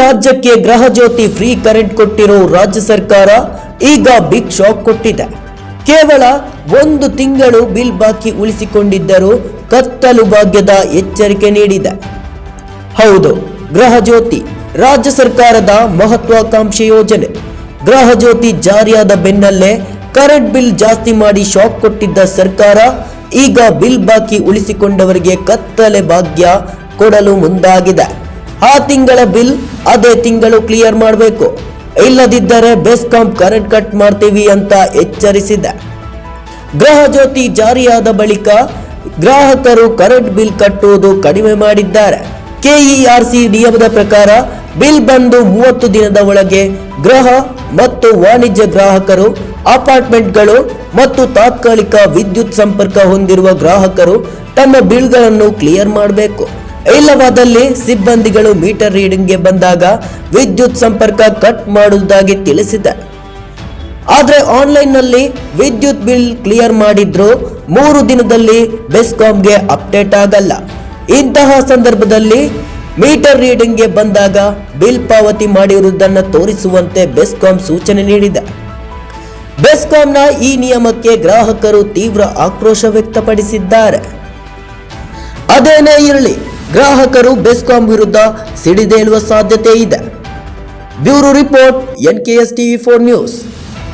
ರಾಜ್ಯಕ್ಕೆ ಗೃಹ ಜ್ಯೋತಿ free current ಕೊಟ್ಟಿರೋ ರಾಜ್ಯ ಸರ್ಕಾರ ಈಗ ಬಿಗ್ ಶಾಕ್ ಕೊಟ್ಟಿದೆ. ಕೇವಲ ಒಂದು ತಿಂಗಳು ಬಿಲ್ ಬಾಕಿ ಉಳಿಸಿಕೊಂಡಿದ್ದರೂ ಕತ್ತಲು ಭಾಗ್ಯದ ಎಚ್ಚರಿಕೆ ನೀಡಿದೆ. ಹೌದು, ಗೃಹ ಜ್ಯೋತಿ, ರಾಜ್ಯ ಸರ್ಕಾರದ ಮಹತ್ವಾಕಾಂಕ್ಷೆ ಯೋಜನೆ. ಗೃಹ ಜ್ಯೋತಿ ಜಾರಿಯಾದ ಬೆನ್ನಲ್ಲೇ ಕರೆಂಟ್ ಬಿಲ್ ಜಾಸ್ತಿ ಮಾಡಿ ಶಾಕ್ ಕೊಟ್ಟಿದ್ದ ಸರ್ಕಾರ ಈಗ ಬಿಲ್ ಬಾಕಿ ಉಳಿಸಿಕೊಂಡವರಿಗೆ ಕತ್ತಲೆ ಭಾಗ್ಯ ಕೊಡಲು ಮುಂದಾಗಿದೆ. ಆ ತಿಂಗಳ ಬಿಲ್ ಅದೇ ತಿಂಗಳು ಕ್ಲಿಯರ್ ಮಾಡಬೇಕು. ಇಲ್ಲದಿದ್ದರೆ ಬೆಸ್ಕಾಂ ಕರೆಂಟ್ ಕಟ್ ಮಾಡ್ತೀವಿ ಅಂತ ಎಚ್ಚರಿಸಿದೆ. ಗೃಹ ಜ್ಯೋತಿ ಜಾರಿಯಾದ ಬಳಿಕ ಗ್ರಾಹಕರು ಕರೆಂಟ್ ಬಿಲ್ ಕಟ್ಟುವುದು ಕಡಿಮೆ ಮಾಡಿದ್ದಾರೆ. ಕೆಇಆರ್ಸಿ ನಿಯಮದ ಪ್ರಕಾರ ಬಿಲ್ ಬಂದು ಮೂವತ್ತು ದಿನದ ಒಳಗೆ ಗೃಹ ಮತ್ತು ವಾಣಿಜ್ಯ ಗ್ರಾಹಕರು, ಅಪಾರ್ಟ್ಮೆಂಟ್ಗಳು ಮತ್ತು ತಾತ್ಕಾಲಿಕ ವಿದ್ಯುತ್ ಸಂಪರ್ಕ ಹೊಂದಿರುವ ಗ್ರಾಹಕರು ತಮ್ಮ ಬಿಲ್ಗಳನ್ನು ಕ್ಲಿಯರ್ ಮಾಡಬೇಕು. ಇಲ್ಲವಾದಲ್ಲಿ ಸಿಬ್ಬಂದಿಗಳು ಮೀಟರ್ ರೀಡಿಂಗ್ಗೆ ಬಂದಾಗ ವಿದ್ಯುತ್ ಸಂಪರ್ಕ ಕಟ್ ಮಾಡುವುದಾಗಿ ತಿಳಿಸಿದೆ. ಆದರೆ ಆನ್ಲೈನ್ನಲ್ಲಿ ವಿದ್ಯುತ್ ಬಿಲ್ ಕ್ಲಿಯರ್ ಮಾಡಿದ್ರು ಮೂರು ದಿನದಲ್ಲಿ ಬೆಸ್ಕಾಂಗೆ ಅಪ್ಡೇಟ್ ಆಗಲ್ಲ. ಇಂತಹ ಸಂದರ್ಭದಲ್ಲಿ ಮೀಟರ್ ರೀಡಿಂಗ್ಗೆ ಬಂದಾಗ ಬಿಲ್ ಪಾವತಿ ಮಾಡಿರುವುದನ್ನು ತೋರಿಸುವಂತೆ ಬೆಸ್ಕಾಂ ಸೂಚನೆ ನೀಡಿದೆ. ಬೆಸ್ಕಾಂನ ಈ ನಿಯಮಕ್ಕೆ ಗ್ರಾಹಕರು ತೀವ್ರ ಆಕ್ರೋಶ ವ್ಯಕ್ತಪಡಿಸಿದ್ದಾರೆ. ಅದೇನೇ ಇರಲಿ ಗ್ರಾಹಕರು ಬೆಸ್ಕಾಂ ವಿರುದ್ಧ ಸಿಡಿದೇಳುವ ಸಾಧ್ಯತೆ ಇದೆ. Bureau report N K S TV four news.